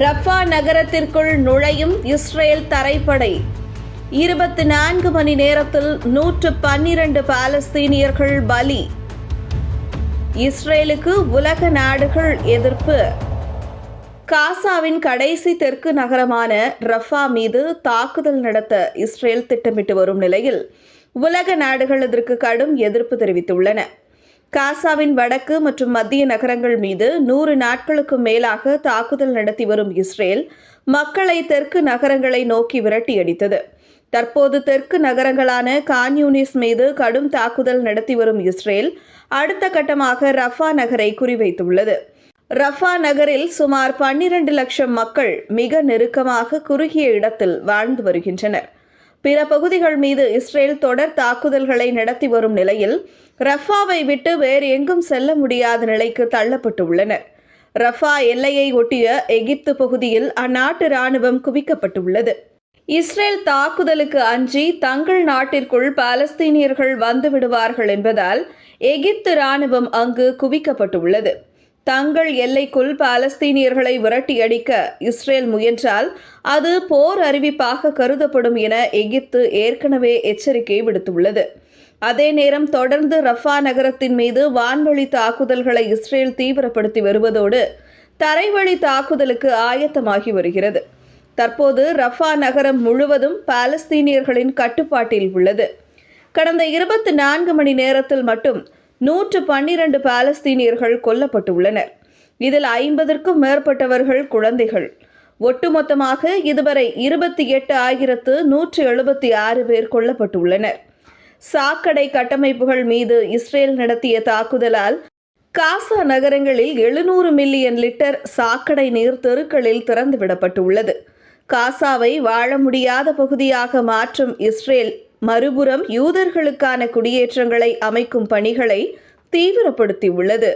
Rafah நகரத்திற்குள் நுழையும் Israel தரைப்படை. இருபத்தி நான்கு மணி நேரத்தில் நூற்று பன்னிரண்டு பாலஸ்தீனியர்கள் பலி. இஸ்ரேலுக்கு உலக நாடுகள் எதிர்ப்பு. காசாவின் கடைசி தெற்கு நகரமான ரஃபா மீது தாக்குதல் நடத்த இஸ்ரேல் திட்டமிட்டு வரும் நிலையில் உலக நாடுகள் இதற்கு கடும் எதிர்ப்பு தெரிவித்துள்ளன. காசாவின் வடக்கு மற்றும் மத்திய நகரங்கள் மீது நூறு நாட்களுக்கும் மேலாக தாக்குதல் நடத்தி வரும் இஸ்ரேல் மக்களை தெற்கு நகரங்களை நோக்கி விரட்டியடித்தது தற்போது தெற்கு நகரங்களான கான்யூனிஸ் மீது கடும் தாக்குதல் நடத்தி வரும் இஸ்ரேல் அடுத்த கட்டமாக ரஃபா நகரை குறிவைத்துள்ளது. ரஃபா நகரில் சுமார் பன்னிரண்டு லட்சம் மக்கள் மிக நெருக்கமாக குறுகிய இடத்தில் வாழ்ந்து வருகின்றனர். பிற பகுதிகள் மீது இஸ்ரேல் தொடர் தாக்குதல்களை நடத்தி வரும் நிலையில் ரஃபாவை விட்டு வேறு எங்கும் செல்ல முடியாத நிலைக்கு தள்ளப்பட்டுள்ளனர். ரஃபா எல்லையை ஒட்டிய எகிப்து பகுதியில் அந்நாட்டு ராணுவம் குவிக்கப்பட்டுள்ளது. இஸ்ரேல் தாக்குதலுக்கு அஞ்சி தங்கள் நாட்டிற்குள் பாலஸ்தீனியர்கள் வந்துவிடுவார்கள் என்பதால் எகிப்து ராணுவம் அங்கு குவிக்கப்பட்டுள்ளது. தங்கள் எல்லைக்குள் பாலஸ்தீனியர்களை விரட்டியடிக்க இஸ்ரேல் முயன்றால் அது போர் அறிவிப்பாக கருதப்படும் என எகிப்து ஏற்கனவே எச்சரிக்கை விடுத்துள்ளது. அதே நேரம் தொடர்ந்து ரஃபா நகரத்தின் மீது வான்வழி தாக்குதல்களை இஸ்ரேல் தீவிரப்படுத்தி வருவதோடு தரைவழி தாக்குதலுக்கு ஆயத்தமாகி வருகிறது. தற்போது ரஃபா நகரம் முழுவதும் பாலஸ்தீனியர்களின் கட்டுப்பாட்டில் உள்ளது. கடந்த இருபத்தி நான்கு மணி நேரத்தில் மட்டும் நூற்று பன்னிரண்டு பாலஸ்தீனியர்கள் கொல்லப்பட்டுள்ளனர். இதில் ஐம்பதற்கும் மேற்பட்டவர்கள் குழந்தைகள். ஒட்டுமொத்தமாக இதுவரை இருபத்தி எட்டு ஆயிரத்து நூற்று எழுபத்தி ஆறு பேர் கொல்லப்பட்டுள்ளனர். சாக்கடை கட்டமைப்புகள் மீது இஸ்ரேல் நடத்திய தாக்குதலால் காசா நகரங்களில் எழுநூறு மில்லியன் லிட்டர் சாக்கடை நீர் தெருக்களில் திறந்துவிடப்பட்டுள்ளது. காசாவை வாழ முடியாத பகுதியாக மாற்றும் இஸ்ரேல் மறுபுறம் யூதர்களுக்கான குடியேற்றங்களை அமைக்கும் பணிகளை தீவிரப்படுத்தியுள்ளது.